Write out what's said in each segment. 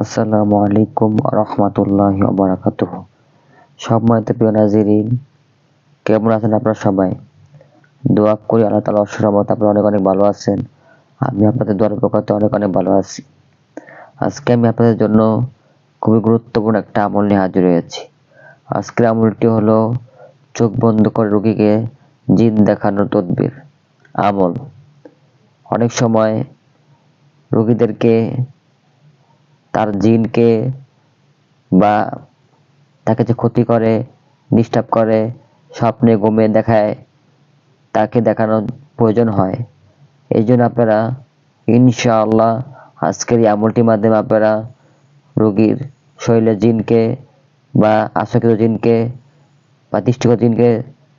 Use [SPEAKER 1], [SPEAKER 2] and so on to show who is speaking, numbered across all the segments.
[SPEAKER 1] আসসালামু আলাইকুম রহমতুল্লাহ বারাকাত সম্মানিত প্রিয় নাজিরিন, কেমন আছেন আপনারা সবাই? দোয়া করি আল্লাহ তালা অসরমত আপনারা অনেক অনেক ভালো আছেন। আমি আপনাদের দোয়ার প্রকাতে অনেক অনেক ভালো আছি। আজকে আমি আপনাদের জন্য খুবই গুরুত্বপূর্ণ একটা আমল নিয়ে হাজির হয়েছি। আজকের আমলটি হলো চোখ বন্ধ করে রোগীকে জিন দেখানোর তদবির, আমল। অনেক সময় রোগীদেরকে তার জিনকে বা তাকে যে ক্ষতি করে ডিস্টার্ব করে, স্বপ্নে ঘুমে দেখায়, তাকে দেখানোর প্রয়োজন হয়। এই জন্য আপনারা ইনশাআল্লাহ আজকের এই আমলটির মাধ্যমে আপনারা রোগীর শরীরে জিনকে বা আশাকৃত জিনকে বা দৃষ্টিগত জিনকে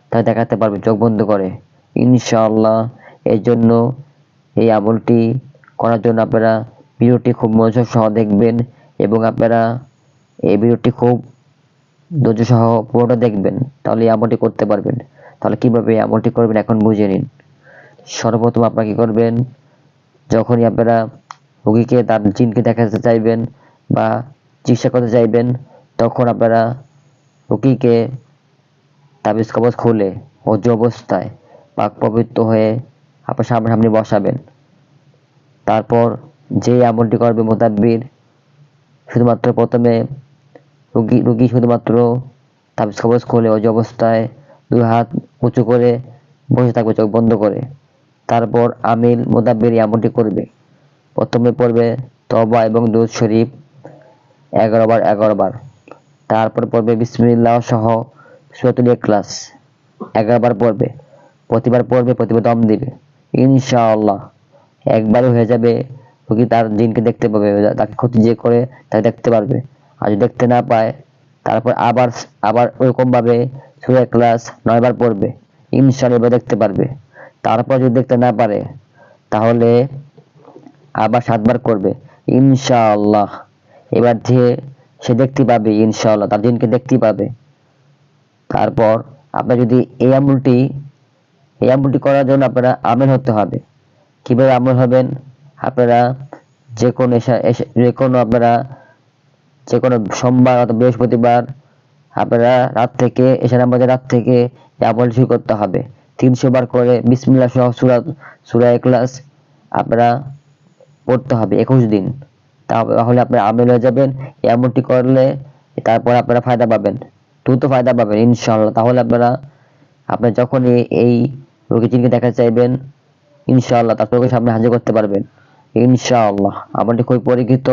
[SPEAKER 1] তাকে দেখাতে পারবে, চোখ বন্ধ করে। ইনশাআল্লাহ এর জন্য এই আমলটি করার জন্য আপনারা ভিডিওটি খুব মনোযোগ সহ দেখবেন এবং আপনারা এই ভিডিওটি খুব ধৈর্য সহ পুরোটা দেখবেন, তাহলে এই আমলটি করতে পারবেন। তাহলে কীভাবে এই আমলটি করবেন এখন বুঝে নিন। সর্বপ্রথম আপনারা কী করবেন, যখনই আপনারা রোগীকে তার জিনকে দেখাতে চাইবেন বা চিকিৎসা করতে চাইবেন, তখন আপনারা রোগীকে তাবিজ কবজ খুলে অজু অবস্থায় পাক পবিত্র হয়ে আপনার সামনাসামনি বসাবেন। তারপর যে আমলটি করবে মোতাব্বির শুধুমাত্র প্রথমে রুগী রুগী শুধুমাত্র তাবিজ কবজ খুলে অজু অবস্থায় দুই হাত উঁচু করে বসে থাকবে, চোখ বন্ধ করে। তারপর আমিল মোতাব্বির এই আমলটি করবে। প্রথমে পড়বে তবা এবং দুধ শরীফ এগারো বার এগারো বার। তারপর পড়বে বিসমিল্লাহ সহ সুরাতুল ক্লাস এগারো বার পড়বে, প্রতিবার পড়বে, প্রতিবার দম দিবে। ইনশাআল্লাহ, একবারও হয়ে যাবে রোগী তার জিনকে দেখতে পাবে তাকে ক্ষতি যে করে তাকে দেখতে পারবে। আর দেখতে না পায়, তারপর আবার আবার ওরকম ভাবে সুরা ক্লাস নয়বার পড়বে, ইনশাআল্লাহ এবার দেখতে পারবে। তারপর যদি দেখতে না পারে, তাহলে আবার সাতবার করবে, ইনশাআল্লাহ। এবার যে সে দেখতে পাবে, ইনশাআল্লাহ, তার জিনকে দেখতে পাবে। তারপর আপনার যদি এই আমলটি এই আমলটি করার জন্য আপনারা আমেল হতে হবে। কীভাবে আমল হবেন? আপনারা যে কোনো যে কোনো আপনারা যে কোনো সোমবার অথবা বৃহস্পতিবার আপনারা রাত থেকে, এশা নামাজের রাত থেকে আমল শুরু করতে হবে। তিনশো বার করে বিসমিল্লাহ সহ সুরা সুরা এখলাস আপনারা পড়তে হবে একুশ দিন। তাহলে আপনারা আমেল হয়ে যাবেন। এই আমলটি করলে তারপর আপনারা ফায়দা পাবেন। দ্রুত ফায়দা পাবেন, ইনশাআল্লাহ। তাহলে আপনারা আপনার যখন এই- এই রোগী চিনকে দেখা চাইবেন, ইনশাআল্লাহ তার চোখের সামনে হাজির করতে পারবেন। ইনশাআল্লাহ। আমলটি খুবই পরীক্ষিত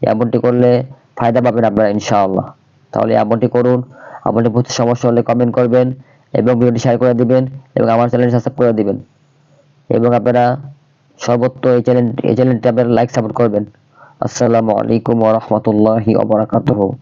[SPEAKER 1] এই আমলটি করলে ফায়দা পাবেন আপনারা, ইনশাআল্লাহ। তাহলে এই আমলটি করুন আমলটি বুঝতে সমস্যা হলে কমেন্ট করবেন এবং ভিডিওটি শেয়ার করে দিবেন এবং আমার চ্যানেলটি সাবস্ক্রাইব করে দিবেন। এবং আপনারা সর্বত্র এই চ্যানেল এই চ্যানেলটি আপনারা লাইক সাপোর্ট করবেন। আসসালামু আলাইকুম ওয়া রাহমাতুল্লাহি ওয়া বারাকাতুহু।